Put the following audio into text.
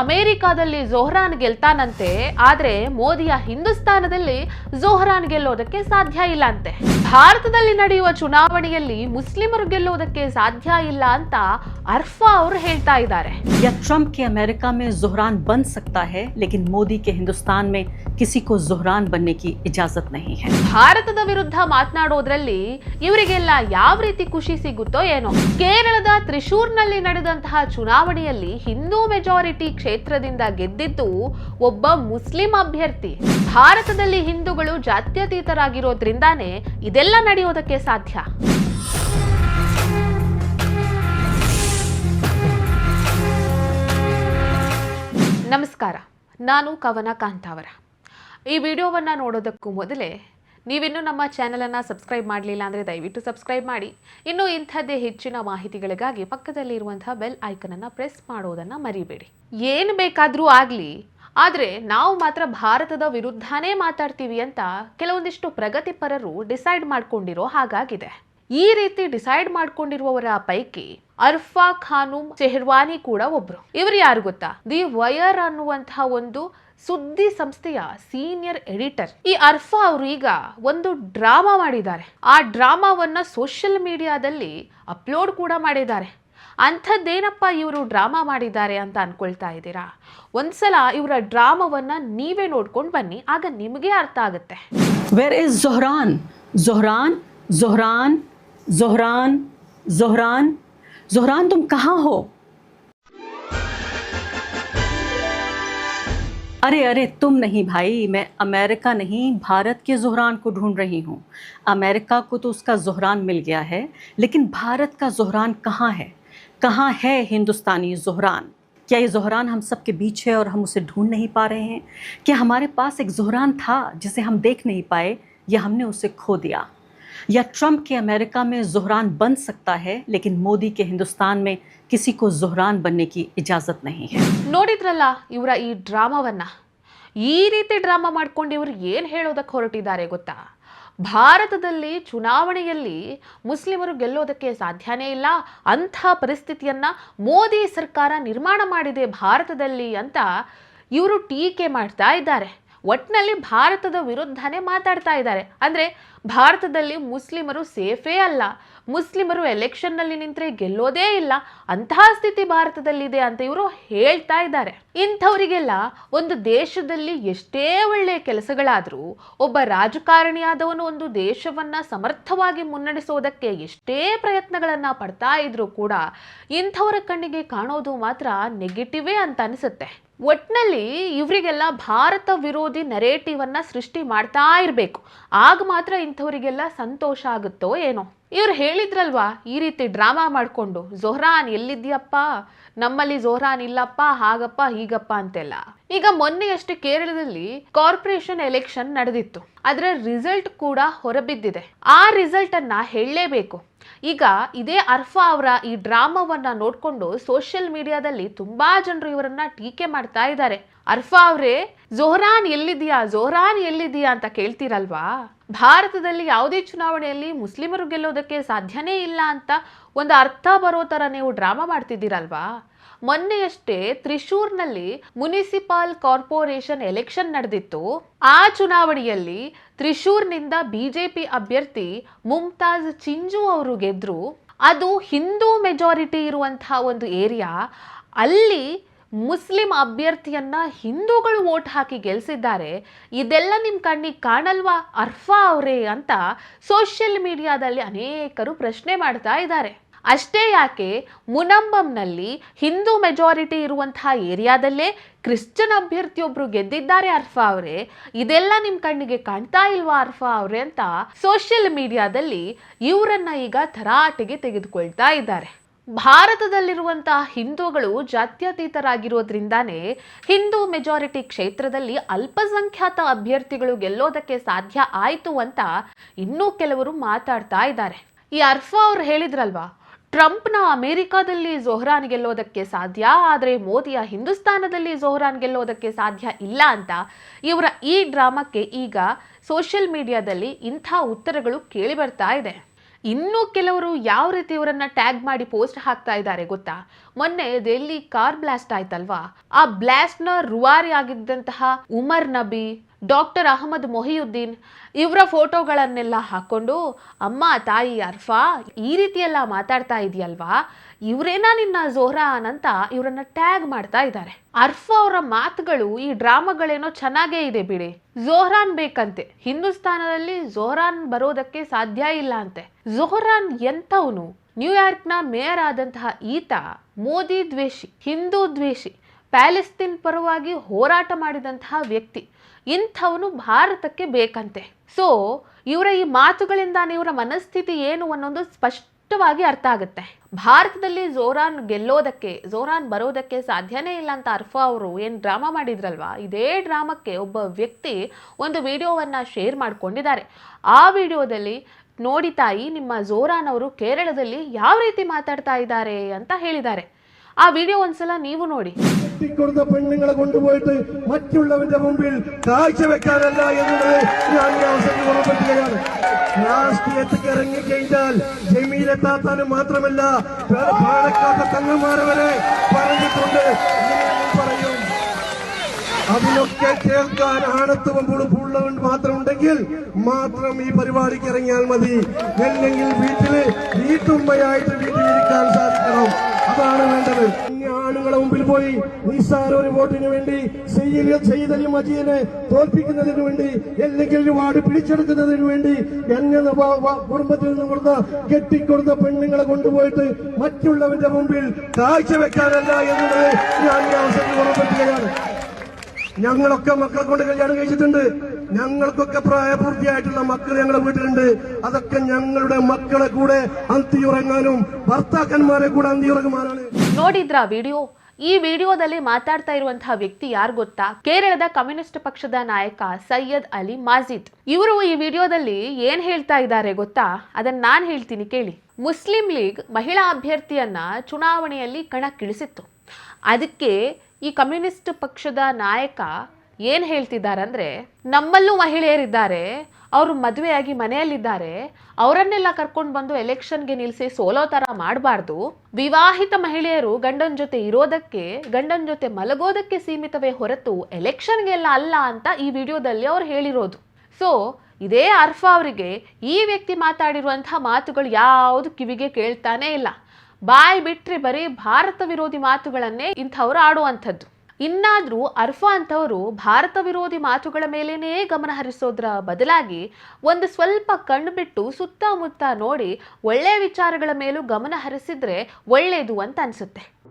ಅಮೆರಿಕಾದಲ್ಲಿ ಜೊಹ್ರಾನ್ ಗೆಲ್ತಾನಂತೆ, ಆದ್ರೆ ಮೋದಿಯ ಹಿಂದೂಸ್ತಾನದಲ್ಲಿ ಜೊಹ್ರಾನ್ ಗೆಲ್ಲೋದಕ್ಕೆ ಸಾಧ್ಯ ಇಲ್ಲ ಅಂತೆ ಭಾರತದಲ್ಲಿ ನಡೆಯುವ ಚುನಾವಣೆಯಲ್ಲಿ ಮುಸ್ಲಿಮರು ಗೆಲ್ಲೋದಕ್ಕೆ ಸಾಧ್ಯ ಇಲ್ಲ ಅಂತ ಅರ್ಫಾ ಅವರು ಹೇಳ್ತಾ ಇದ್ದಾರೆ. ಯಾ ಟ್ರಂಪ್ ಕೆ ಅಮೆರಿಕಾ ಮೇ ಜೊಹ್ರಾನ್ ಬನ್ ಸಕ್ತಾ ಹೈ, ಲೇಕಿನ್ ಮೋದಿ ಕೆ ಹಿಂದೂಸ್ತಾನ್ ಮೇ ಕಿಸಿಕೋ ಜೊಹ್ರಾನ್ ಬನ್ನೆ ಕಿ ಇಜಾಜತ್ ನಹಿ ಹೈ ಭಾರತದ ವಿರುದ್ಧ ಮಾತನಾಡೋದ್ರಲ್ಲಿ ಇವರಿಗೆಲ್ಲ ಯಾವ ರೀತಿ ಖುಷಿ ಸಿಗುತ್ತೋ ಏನೋ, ಕೇರಳದ ತ್ರಿಶೂರ್ನಲ್ಲಿ ನಡೆದಂತಹ ಚುನಾವಣೆಯಲ್ಲಿ ಹಿಂದೂ ಮೆಜಾರಿಟಿ ಕ್ಷೇತ್ರದಿಂದ ಗೆದ್ದಿದ್ದು ಒಬ್ಬ ಮುಸ್ಲಿಂ ಅಭ್ಯರ್ಥಿ. ಭಾರತದಲ್ಲಿ ಹಿಂದೂಗಳು ಜಾತ್ಯತೀತರಾಗಿರೋದ್ರಿಂದಾನೇ ಇದೆಲ್ಲ ನಡೆಯೋದಕ್ಕೆ ಸಾಧ್ಯ. ನಮಸ್ಕಾರ, ನಾನು ಕವನ ಕಾಂತಾವರ ಈ ವಿಡಿಯೋವನ್ನು ನೋಡೋದಕ್ಕೂ ಮೊದಲೇ ನೀವಿನ್ನೂ ನಮ್ಮ ಚಾನಲನ್ನು ಸಬ್ಸ್ಕ್ರೈಬ್ ಮಾಡಲಿಲ್ಲ ಅಂದರೆ ದಯವಿಟ್ಟು ಸಬ್ಸ್ಕ್ರೈಬ್ ಮಾಡಿ. ಇನ್ನು ಇಂಥದ್ದೇ ಹೆಚ್ಚಿನ ಮಾಹಿತಿಗಳಿಗಾಗಿ ಪಕ್ಕದಲ್ಲಿರುವಂತಹ ಬೆಲ್ ಐಕನನ್ನು ಪ್ರೆಸ್ ಮಾಡೋದನ್ನು ಮರಿಬೇಡಿ. ಏನು ಬೇಕಾದರೂ ಆಗಲಿ, ಆದರೆ ನಾವು ಮಾತ್ರ ಭಾರತದ ವಿರುದ್ಧನೇ ಮಾತಾಡ್ತೀವಿ ಅಂತ ಕೆಲವೊಂದಿಷ್ಟು ಪ್ರಗತಿಪರರು ಡಿಸೈಡ್ ಮಾಡ್ಕೊಂಡಿರೋ ಹಾಗಾಗಿದೆ. ಈ ರೀತಿ ಡಿಸೈಡ್ ಮಾಡ್ಕೊಂಡಿರುವವರ ಪೈಕಿ ಅರ್ಫಾ ಖಾನುಮ್ ಚೆಹರ್ವಾನಿ ಕೂಡ ಒಬ್ರು. ಇವರು ಯಾರು ಗೊತ್ತಾ? ದಿ ವಯರ್ ಅನ್ನುವಂತಹ ಒಂದು ಸುದ್ದಿ ಸಂಸ್ಥೆಯ ಸೀನಿಯರ್ ಎಡಿಟರ್. ಈ ಅರ್ಫಾ ಅವರು ಈಗ ಒಂದು ಡ್ರಾಮಾ ಮಾಡಿದ್ದಾರೆ. ಆ ಡ್ರಾಮಾವನ್ನ ಸೋಷಿಯಲ್ ಮೀಡಿಯಾದಲ್ಲಿ ಅಪ್ಲೋಡ್ ಕೂಡ ಮಾಡಿದ್ದಾರೆ. ಅಂಥದ್ದೇನಪ್ಪ ಇವರು ಡ್ರಾಮಾ ಮಾಡಿದ್ದಾರೆ ಅಂತ ಅನ್ಕೊಳ್ತಾ ಇದ್ದೀರಾ? ಒಂದ್ಸಲ ಇವರ ಡ್ರಾಮಾವನ್ನ ನೀವೇ ನೋಡ್ಕೊಂಡು ಬನ್ನಿ, ಆಗ ನಿಮಗೆ ಅರ್ಥ ಆಗುತ್ತೆ. ವೆರ್ ಇಸ್ ಜೊಹ್ರಾನ್ ಜೊಹ್ರಾನ್ ಜೊಹ್ರಾನ್ जोहरान जोहरान जोहरान तुम कहाँ हो? अरे अरे, तुम नहीं भाई, मैं अमेरिका नहीं, भारत के जोहरान को ढूंढ रही हूँ। अमेरिका को तो उसका जोहरान मिल गया है, लेकिन भारत का जोहरान कहाँ है? कहाँ है हिंदुस्तानी जोहरान क्या ये जोहरान हम सब के बीच है और हम उसे ढूंढ नहीं पा रहे हैं? क्या हमारे पास एक जोहरान था जिसे हम देख नहीं पाए, या हमने उसे खो दिया? या ट्रंप के अमेरिका में जोहरान बन सकता है लेकिन मोदी के हिंदुस्तान में किसी को जोहरान बनने की इजाज़त नहीं है ನೋಡಿದ್ರಲ್ಲ ಇವರ ಈ ಡ್ರಾಮಾವನ್ನ ಈ ರೀತಿ ಡ್ರಾಮಾ ಮಾಡ್ಕೊಂಡು ಇವರು ಏನು ಹೇಳೋದಕ್ಕೆ ಹೊರಟಿದ್ದಾರೆ ಗೊತ್ತಾ ಭಾರತದಲ್ಲಿ ಚುನಾವಣೆಯಲ್ಲಿ ಮುಸ್ಲಿಮರು ಗೆಲ್ಲೋದಕ್ಕೆ ಸಾಧ್ಯನೇ ಇಲ್ಲ ಅಂಥ ಪರಿಸ್ಥಿತಿಯನ್ನ ಮೋದಿ ಸರ್ಕಾರ ನಿರ್ಮಾಣ ಮಾಡಿದೆ ಭಾರತದಲ್ಲಿ ಅಂತ ಇವರು ಟೀಕೆ ಮಾಡ್ತಾ ಇದ್ದಾರೆ ಒಟ್ಟಿನಲ್ಲಿ ಭಾರತದ ವಿರುದ್ಧನೇ ಮಾತಾಡ್ತಾ ಇದ್ದಾರೆ. ಅಂದರೆ ಭಾರತದಲ್ಲಿ ಮುಸ್ಲಿಮರು ಸೇಫೇ ಅಲ್ಲ. ಮುಸ್ಲಿಮರು ಎಲೆಕ್ಷನ್ನಲ್ಲಿ ನಿಂತರೆ ಗೆಲ್ಲೋದೇ ಇಲ್ಲ. ಅಂತಹ ಸ್ಥಿತಿ ಭಾರತದಲ್ಲಿದೆ ಅಂತ ಇವರು ಹೇಳ್ತಾ ಇದ್ದಾರೆ. ಇಂಥವರಿಗೆಲ್ಲ ಒಂದು ದೇಶದಲ್ಲಿ ಎಷ್ಟೇ ಒಳ್ಳೆಯ ಕೆಲಸಗಳಾದರೂ, ಒಬ್ಬ ರಾಜಕಾರಣಿಯಾದವನು ಒಂದು ದೇಶವನ್ನ ಸಮರ್ಥವಾಗಿ ಮುನ್ನಡೆಸೋದಕ್ಕೆ ಎಷ್ಟೇ ಪ್ರಯತ್ನಗಳನ್ನ ಪಡ್ತಾ ಇದ್ರೂ ಕೂಡ ಇಂಥವರ ಕಣ್ಣಿಗೆ ಕಾಣೋದು ಮಾತ್ರ ನೆಗೆಟಿವೇ ಅಂತ ಅನಿಸುತ್ತೆ. ಒಟ್ನಲ್ಲಿ ಇವರಿಗೆಲ್ಲ ಭಾರತ ವಿರೋಧಿ ನೆರೇಟಿವ್ ಅನ್ನ ಸೃಷ್ಟಿ ಮಾಡ್ತಾ ಇರಬೇಕು. ಆಗ ಮಾತ್ರ ಇಂಥವರಿಗೆಲ್ಲ ಸಂತೋಷ ಆಗುತ್ತೋ ಏನೋ. ಇವ್ರು ಹೇಳಿದ್ರಲ್ವಾ, ಈ ರೀತಿ ಡ್ರಾಮಾ ಮಾಡಿಕೊಂಡು, ಜೊಹ್ರಾನ್ ಎಲ್ಲಿದ್ಯಪ್ಪ ನಮ್ಮಲ್ಲಿ ಜೊಹ್ರಾನ್ ಇಲ್ಲಪ್ಪ, ಹಾಗಪ್ಪ, ಹೀಗಪ್ಪ ಅಂತೆಲ್ಲ. ಈಗ ಮೊನ್ನೆಯಷ್ಟೇ ಕೇರಳದಲ್ಲಿ ಕಾರ್ಪೊರೇಷನ್ ಎಲೆಕ್ಷನ್ ನಡೆದಿತ್ತು. ಅದರ ರಿಸಲ್ಟ್ ಕೂಡ ಹೊರಬಿದ್ದಿದೆ. ಆ ರಿಸಲ್ಟ್ ಅನ್ನ ಹೇಳಲೇಬೇಕು. ಈಗ ಇದೇ ಅರ್ಫಾ ಅವರ ಈ ಡ್ರಾಮಾವನ್ನ ನೋಡ್ಕೊಂಡು ಸೋಷಿಯಲ್ ಮೀಡಿಯಾದಲ್ಲಿ ತುಂಬಾ ಜನರು ಇವರನ್ನ ಟೀಕೆ ಮಾಡ್ತಾ ಇದ್ದಾರೆ. ಅರ್ಫಾ ಅವರೇ, ಜೋಹ್ರಾನ್ ಎಲ್ಲಿದೆಯಾ ಜೋಹರಾನ್ ಎಲ್ಲಿದೆಯಾ ಅಂತ ಕೇಳ್ತೀರಲ್ವಾ? ಭಾರತದಲ್ಲಿ ಯಾವುದೇ ಚುನಾವಣೆಯಲ್ಲಿ ಮುಸ್ಲಿಮರು ಗೆಲ್ಲೋದಕ್ಕೆ ಸಾಧ್ಯನೇ ಇಲ್ಲ ಅಂತ ಒಂದು ಅರ್ಥ ಬರೋ ಥರ ನೀವು ಡ್ರಾಮಾ ಮಾಡ್ತಿದ್ದೀರಲ್ವಾ? ಮೊನ್ನೆಯಷ್ಟೇ ತ್ರಿಶೂರ್ನಲ್ಲಿ ಮುನಿಸಿಪಾಲ್ ಕಾರ್ಪೊರೇಷನ್ ಎಲೆಕ್ಷನ್ ನಡೆದಿತ್ತು. ಆ ಚುನಾವಣೆಯಲ್ಲಿ ತ್ರಿಶೂರ್ನಿಂದ ಬಿಜೆಪಿ ಅಭ್ಯರ್ಥಿ ಮುಮ್ತಾಜ್ ಚಿಂಜು ಅವರು ಗೆದ್ರು. ಅದು ಹಿಂದೂ ಮೆಜಾರಿಟಿ ಇರುವಂತಹ ಒಂದು ಏರಿಯಾ. ಅಲ್ಲಿ ಮುಸ್ಲಿಂ ಅಭ್ಯರ್ಥಿಯನ್ನ ಹಿಂದೂಗಳು ವೋಟ್ ಹಾಕಿ ಗೆಲ್ಸಿದ್ದಾರೆ. ಇದೆಲ್ಲ ನಿಮ್ಮ ಕಣ್ಣಿಗೆ ಕಾಣಲ್ವಾ? ಅರ್ಫಾ ಅವರೇ ಅಂತ ಸೋಷಿಯಲ್ ಮೀಡಿಯಾದಲ್ಲಿ ಅನೇಕರು ಪ್ರಶ್ನೆ ಮಾಡ್ತಾ ಇದ್ದಾರೆ. ಅಷ್ಟೇ ಯಾಕೆ ಮುನಂಬಂನಲ್ಲಿ ಹಿಂದೂ ಮೆಜಾರಿಟಿ ಇರುವಂತಹ ಏರಿಯಾದಲ್ಲೇ ಕ್ರಿಶ್ಚಿಯನ್ ಅಭ್ಯರ್ಥಿಯೊಬ್ರು ಗೆದ್ದಿದ್ದಾರೆ ಅರ್ಫಾ ಅವರೇ. ಇದೆಲ್ಲ ನಿಮ್ಮ ಕಣ್ಣಿಗೆ ಕಾಣ್ತಾ ಇಲ್ವಾ ಅರ್ಫಾ ಅವರೇ ಅಂತ ಸೋಷಿಯಲ್ ಮೀಡಿಯಾದಲ್ಲಿ ಇವರನ್ನ ಈಗ ತರಾಟೆಗೆ ತೆಗೆದುಕೊಳ್ತಾ ಇದ್ದಾರೆ. ಭಾರತದಲ್ಲಿರುವಂತಹ ಹಿಂದೂಗಳು ಜಾತ್ಯತೀತರಾಗಿರೋದ್ರಿಂದಾನೇ ಹಿಂದೂ ಮೆಜಾರಿಟಿ ಕ್ಷೇತ್ರದಲ್ಲಿ ಅಲ್ಪಸಂಖ್ಯಾತ ಅಭ್ಯರ್ಥಿಗಳು ಗೆಲ್ಲೋದಕ್ಕೆ ಸಾಧ್ಯ ಆಯಿತು ಅಂತ ಇನ್ನೂ ಕೆಲವರು ಮಾತಾಡ್ತಾ ಇದ್ದಾರೆ. ಈ ಅರ್ಫಾ ಅವ್ರು ಹೇಳಿದ್ರಲ್ವಾ ಟ್ರಂಪ್ನ ಅಮೆರಿಕಾದಲ್ಲಿ ಜೊಹ್ರಾನ್ ಗೆಲ್ಲೋದಕ್ಕೆ ಸಾಧ್ಯ? ಆದರೆ ಮೋದಿಯ ಹಿಂದೂಸ್ತಾನದಲ್ಲಿ ಜೊಹ್ರಾನ್ ಗೆಲ್ಲೋದಕ್ಕೆ ಸಾಧ್ಯ ಇಲ್ಲ ಅಂತ ಇವರ ಈ ಡ್ರಾಮಕ್ಕೆ ಈಗ ಸೋಷಿಯಲ್ ಮೀಡಿಯಾದಲ್ಲಿ ಇಂಥ ಉತ್ತರಗಳು ಕೇಳಿ ಬರ್ತಾ ಇದೆ. ಇನ್ನು ಕೆಲವರು ಯಾವ ರೀತಿ ಇವರನ್ನ ಟ್ಯಾಗ್ ಮಾಡಿ ಪೋಸ್ಟ್ ಹಾಕ್ತಾ ಇದ್ದಾರೆ ಗೊತ್ತಾ? ಮೊನ್ನೆ ದೆಲ್ಲಿ ಕಾರ್ ಬ್ಲಾಸ್ಟ್ ಆಯ್ತಲ್ವಾ? ಆ ಬ್ಲಾಸ್ಟ್ನ ರುವಾರಿ ಆಗಿದ್ದಂತಹ ಉಮರ್ ನಬಿ ಡಾಕ್ಟರ್ ಅಹಮದ್ ಮೊಹಿಯುದ್ದೀನ್ ಇವರ ಫೋಟೋಗಳನ್ನೆಲ್ಲ ಹಾಕೊಂಡು ಅಮ್ಮ, ತಾಯಿ ಅರ್ಫಾ, ಈ ರೀತಿಯೆಲ್ಲ ಮಾತಾಡ್ತಾ ಇದೆಯಲ್ವಾ? ಇವರೇನಾ ನಿನ್ನ ಜೋಹ್ರಾನ್ ಅಂತ ಇವರನ್ನ ಟ್ಯಾಗ್ ಮಾಡ್ತಾ ಇದ್ದಾರೆ. ಅರ್ಫಾ ಅವರ ಮಾತುಗಳು ಈ ಡ್ರಾಮಾಗಳೇನೋ ಚೆನ್ನಾಗೇ ಇದೆ ಬಿಡಿ. ಜೋಹ್ರಾನ್ ಬೇಕಂತೆ. ಹಿಂದೂಸ್ತಾನದಲ್ಲಿ ಜೋಹ್ರಾನ್ ಬರೋದಕ್ಕೆ ಸಾಧ್ಯ ಇಲ್ಲ ಅಂತೆ. ಜೋಹ್ರಾನ್ ಎಂಥವನು? ನ್ಯೂಯಾರ್ಕ್ನ ಮೇಯರ್ ಆದಂತಹ ಈತ, ಮೋದಿ ದ್ವೇಷಿ, ಹಿಂದೂ ದ್ವೇಷಿ, ಪ್ಯಾಲೆಸ್ತೀನ್ ಪರವಾಗಿ ಹೋರಾಟ ಮಾಡಿದಂತಹ ವ್ಯಕ್ತಿ. ಇಂಥವನು ಭಾರತಕ್ಕೆ ಬೇಕಂತೆ. ಸೊ ಇವರ ಈ ಮಾತುಗಳಿಂದ ಇವರ ಮನಸ್ಥಿತಿ ಏನು ಅನ್ನೋದು ಸ್ಪಷ್ಟವಾಗಿ ಅರ್ಥ ಆಗುತ್ತೆ. ಭಾರತದಲ್ಲಿ ಜೋರಾನ್ ಗೆಲ್ಲೋದಕ್ಕೆ, ಜೋರಾನ್ ಬರೋದಕ್ಕೆ ಸಾಧ್ಯನೇ ಇಲ್ಲ ಅಂತ ಅರ್ಫ ಅವರು ಏನು ಡ್ರಾಮಾ ಮಾಡಿದ್ರಲ್ವಾ? ಇದೇ ಡ್ರಾಮಕ್ಕೆ ಒಬ್ಬ ವ್ಯಕ್ತಿ ಒಂದು ವಿಡಿಯೋವನ್ನು ಶೇರ್ ಮಾಡಿಕೊಂಡಿದ್ದಾರೆ. ಆ ವಿಡಿಯೋದಲ್ಲಿ ನೋಡಿ ತಾಯಿ, ನಿಮ್ಮ ಜೋರಾನ್ ಅವರು ಕೇರಳದಲ್ಲಿ ಯಾವ ರೀತಿ ಮಾತಾಡ್ತಾ ಇದ್ದಾರೆ ಅಂತ ಹೇಳಿದ್ದಾರೆ. ಆ ವಿಡಿಯೋ ಒಂದ್ಸಲ ನೀವು ನೋಡಿ. കെട്ടിക്കൊടുത്ത പെണ്ണുങ്ങളെ കൊണ്ടുപോയിട്ട് മറ്റുള്ളവന്റെ മുമ്പിൽ കാഴ്ചവെക്കാനല്ല എന്നുള്ളത് ഞാൻ ഈ അവസരത്തിൽ ഉറപ്പെടുത്തുകയാണ് രാഷ്ട്രീയത്തിൽ ഇറങ്ങിക്കഴിഞ്ഞാൽ ജമീലെത്താത്താനും മാത്രമല്ല വേറെ പാലക്കാത്ത തങ്ങന്മാരെ വരെ പറഞ്ഞിട്ടുണ്ട്. പറയും. അതിനൊക്കെ കേൾക്കാൻ ആണത്വം പുളുപ്പുള്ളവൻ മാത്രം ഉണ്ടെങ്കിൽ മാത്രം ഈ പരിപാടിക്ക് ഇറങ്ങിയാൽ മതി. അല്ലെങ്കിൽ വീട്ടിൽ വീട്ടുമ്മയായിട്ട് വീട്ടിലിരിക്കാൻ സാധിക്കണം. അതാണ് വേണ്ടത്. ആണുങ്ങളെ മുമ്പിൽ പോയി നിസ്സാര ഒരു വോട്ടിന് വേണ്ടി സെയ്തലി മജീദിനെ തോൽപ്പിക്കുന്നതിന് വേണ്ടി അല്ലെങ്കിൽ വാർഡ് പിടിച്ചെടുക്കുന്നതിന് വേണ്ടി എന്നെ കുടുംബത്തിൽ നിന്ന് കൊടുത്ത കെട്ടിക്കൊടുത്ത പെണ്ണുങ്ങളെ കൊണ്ടുപോയിട്ട് മറ്റുള്ളവന്റെ മുമ്പിൽ കാഴ്ചവെക്കാനല്ല എന്നുള്ളത് ഞാൻ ഈ അവസരത്തിൽ ഉറപ്പെടുത്തുകയാണ് ഞങ്ങളൊക്കെ മക്കളെ കൊണ്ട് കല്യാണം കഴിച്ചിട്ടുണ്ട് ഞങ്ങൾക്കൊക്കെ പ്രായപൂർത്തിയായിട്ടുള്ള മക്കൾ ഞങ്ങളുടെ വീട്ടിലുണ്ട് അതൊക്കെ ഞങ്ങളുടെ മക്കളെ കൂടെ അന്തിയുറങ്ങാനും ഭർത്താക്കന്മാരെ കൂടെ അന്തിയുറങ്ങുവാനാണ് ನೋಡಿದ್ರ ವಿಡಿಯೋ ಈ ವಿಡಿಯೋದಲ್ಲಿ ಮಾತಾಡ್ತಾ ಇರುವಂತಹ ವ್ಯಕ್ತಿ ಯಾರು ಗೊತ್ತಾ ಕೇರಳದ ಕಮ್ಯುನಿಸ್ಟ್ ಪಕ್ಷದ ನಾಯಕ ಸೈಯದ್ ಅಲಿ ಮಾಜಿದ್ ಇವರು ಈ ವಿಡಿಯೋದಲ್ಲಿ ಏನ್ ಹೇಳ್ತಾ ಇದ್ದಾರೆ ಗೊತ್ತಾ ಅದನ್ನ ನಾನ್ ಹೇಳ್ತೀನಿ ಕೇಳಿ ಮುಸ್ಲಿಂ ಲೀಗ್ ಮಹಿಳಾ ಅಭ್ಯರ್ಥಿಯನ್ನ ಚುನಾವಣೆಯಲ್ಲಿ ಕಣಕ್ಕಿಳಿಸಿತ್ತು ಅದಕ್ಕೆ ಈ ಕಮ್ಯುನಿಸ್ಟ್ ಪಕ್ಷದ ನಾಯಕ ಏನ್ ಹೇಳ್ತಿದ್ದಾರಂದ್ರೆ, ನಮ್ಮಲ್ಲೂ ಮಹಿಳೆಯರಿದ್ದಾರೆ, ಅವರು ಮದುವೆಯಾಗಿ ಮನೆಯಲ್ಲಿದ್ದಾರೆ, ಅವರನ್ನೆಲ್ಲ ಕರ್ಕೊಂಡು ಬಂದು ಎಲೆಕ್ಷನ್ಗೆ ನಿಲ್ಲಿಸಿ ಸೋಲೋ ಥರ ಮಾಡಬಾರ್ದು. ವಿವಾಹಿತ ಮಹಿಳೆಯರು ಗಂಡನ ಜೊತೆ ಇರೋದಕ್ಕೆ, ಗಂಡನ ಜೊತೆ ಮಲಗೋದಕ್ಕೆ ಸೀಮಿತವೇ ಹೊರತು ಎಲೆಕ್ಷನ್ಗೆಲ್ಲ ಅಲ್ಲ ಅಂತ ಈ ವಿಡಿಯೋದಲ್ಲಿ ಅವ್ರು ಹೇಳಿರೋದು. ಸೊ ಇದೇ ಅರ್ಫಾ ಅವರಿಗೆ ಈ ವ್ಯಕ್ತಿ ಮಾತಾಡಿರುವಂತಹ ಮಾತುಗಳು ಯಾವುದು ಕಿವಿಗೆ ಕೇಳ್ತಾನೇ ಇಲ್ಲ. ಬಾಯ್ ಬಿಟ್ರೆ ಬರೀ ಭಾರತ ವಿರೋಧಿ ಮಾತುಗಳನ್ನೇ ಇಂಥವ್ರು ಆಡುವಂಥದ್ದು. ಇನ್ನಾದ್ರೂ ಅರ್ಫಾ ಅಂತವರು ಭಾರತ ವಿರೋಧಿ ಮಾತುಗಳ ಮೇಲೇನೇ ಗಮನ ಹರಿಸೋದ್ರ ಬದಲಾಗಿ ಒಂದು ಸ್ವಲ್ಪ ಕಣ್ಣು ಬಿಟ್ಟು ಸುತ್ತಮುತ್ತ ನೋಡಿ ಒಳ್ಳೆಯ ವಿಚಾರಗಳ ಮೇಲೂ ಗಮನ ಹರಿಸಿದ್ರೆ ಒಳ್ಳೆಯದು ಅಂತ ಅನ್ಸುತ್ತೆ.